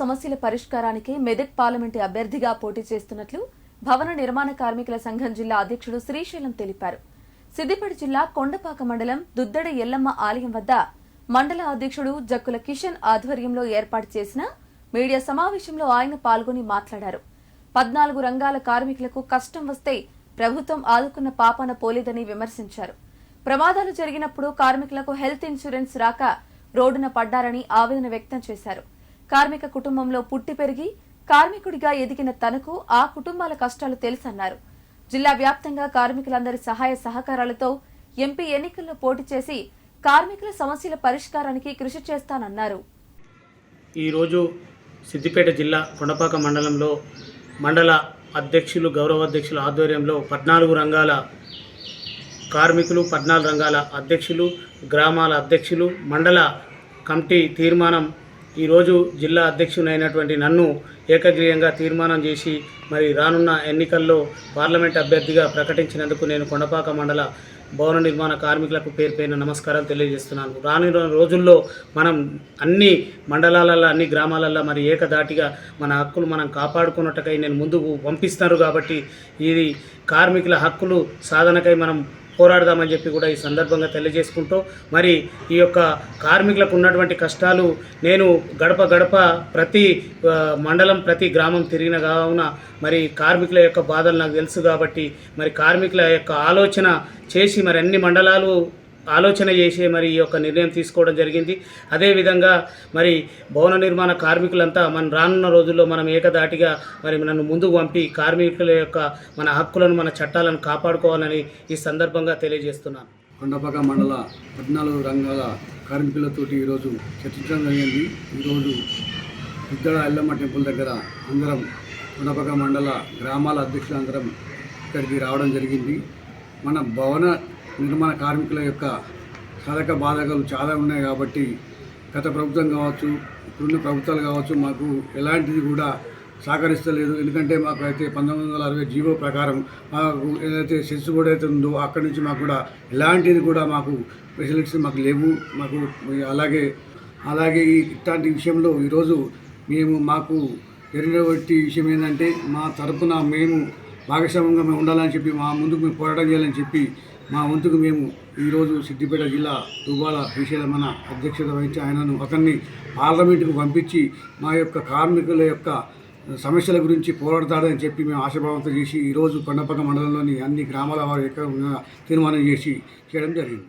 సమస్యల పరిష్కారానికి మెదక్ పార్లమెంటు అభ్యర్థిగా పోటీ చేస్తున్నట్లు భవన నిర్మాణ కార్మికుల సంఘం జిల్లా అధ్యక్షుడు శ్రీశైలం తెలిపారు. సిద్దిపేట జిల్లా కొండపాక మండలం దుద్దడ ఎల్లమ్మ ఆలయం వద్ద మండల అధ్యక్షుడు జక్కుల కిషన్ ఆధ్వర్యంలో ఏర్పాటు చేసిన మీడియా సమావేశంలో ఆయన పాల్గొని మాట్లాడారు. పద్నాలుగు రంగాల కార్మికులకు కష్టం వస్తే ప్రభుత్వం ఆదుకున్న పాపాన పోలేదని విమర్శించారు. ప్రమాదాలు జరిగినప్పుడు కార్మికులకు హెల్త్ ఇన్సూరెన్స్ రాక రోడ్డున పడ్డారని ఆవేదన వ్యక్తం చేశారు. కార్మిక కుటుంబంలో పుట్టి పెరిగి కార్మికుడిగా ఎదిగిన తనకు ఆ కుటుంబాల కష్టాలు తెలుసన్నారు. జిల్లా వ్యాప్తంగా కార్మికులందరి సహాయ సహకారాలతో ఎంపీ ఎన్నికల్లో పోటీ చేసి కార్మికుల సమస్యల పరిష్కారానికి కృషి చేస్తానన్నారు. ఈరోజు సిద్దిపేట జిల్లా కొండపాక మండలంలో మండల అధ్యక్షులు గౌరవాధ్యక్షుల ఆధ్వర్యంలో పద్నాలుగు రంగాల కార్మికులు పద్నాలుగు రంగాల అధ్యక్షులు గ్రామాల అధ్యక్షులు మండల కమిటీ తీర్మానం ఈరోజు జిల్లా అధ్యక్షునైనటువంటి నన్ను ఏకగ్రీయంగా తీర్మానం చేసి మరి రానున్న ఎన్నికల్లో పార్లమెంట్ అభ్యర్థిగా ప్రకటించినందుకు నేను కొండపాక మండల భవన నిర్మాణ కార్మికులకు పేరు నమస్కారం తెలియజేస్తున్నాను. రానున్న రోజుల్లో మనం అన్ని మండలాలలో అన్ని గ్రామాలలో మరి ఏకదాటిగా మన హక్కులు మనం కాపాడుకున్నట్టుకై నేను ముందుకు పంపిస్తారు కాబట్టి ఇది కార్మికుల హక్కులు సాధనకై మనం పోరాడదామని చెప్పి కూడా ఈ సందర్భంగా తెలియజేసుకుంటూ మరి ఈ యొక్క కార్మికులకు ఉన్నటువంటి కష్టాలు నేను గడప గడప ప్రతి మండలం ప్రతి గ్రామం తిరిగిన కావున మరి కార్మికుల యొక్క బాధలు నాకు తెలుసు కాబట్టి మరి కార్మికుల యొక్క ఆలోచన చేసి మరి అన్ని మండలాలు ఆలోచన చేసి మరి ఈ యొక్క నిర్ణయం తీసుకోవడం జరిగింది. అదేవిధంగా మరి భవన నిర్మాణ కార్మికులంతా మనం రానున్న రోజుల్లో మనం ఏకదాటిగా మరి నన్ను ముందుకు పంపి కార్మికుల యొక్క మన హక్కులను మన చట్టాలను కాపాడుకోవాలని ఈ సందర్భంగా తెలియజేస్తున్నాను. కొండపాక మండల పద్నాలుగు రంగాల కార్మికులతోటి ఈరోజు చర్చించడం జరిగింది. ఈరోజు ఇద్దర ఎల్లమ్మ టెంపుల్ దగ్గర అందరం కొండపాక మండల గ్రామాల అధ్యక్షులందరం ఇక్కడికి రావడం జరిగింది. మన భవన నిర్మాణ కార్మికుల యొక్క సాధక బాధకాలు చాలా ఉన్నాయి కాబట్టి గత ప్రభుత్వం కావచ్చు ఇప్పుడున్న ప్రభుత్వాలు కావచ్చు మాకు ఎలాంటిది కూడా సహకరిస్తలేదు. ఎందుకంటే మాకు అయితే పంతొమ్మిది వందల అరవై జీవో ప్రకారం మాకు ఏదైతే సెస్ కూడా అయితే ఉందో అక్కడి నుంచి మాకు కూడా ఎలాంటిది కూడా మాకు ఫెసిలిటీస్ మాకు లేవు. మాకు అలాగే అలాగే ఈ ఇట్లాంటి విషయంలో ఈరోజు మేము మాకు జరిగినటువంటి విషయం ఏంటంటే మా తరపున మేము భాగస్వామ్యంగా మేము ఉండాలని చెప్పి మా ముందుకు మేము పోరాటం చేయాలని చెప్పి మా వంతుకు మేము ఈరోజు సిద్దిపేట జిల్లా దుబాల శ్రీశైలమన అధ్యక్షత వహించి ఆయనను అతన్ని పార్లమెంటుకు పంపించి మా యొక్క కార్మికుల యొక్క సమస్యల గురించి పోరాడతాడని చెప్పి మేము ఆశాభావంతో చేసి ఈరోజు కొండపక్క మండలంలోని అన్ని గ్రామాల వారు యొక్క తీర్మానం చేసి చేయడం జరిగింది.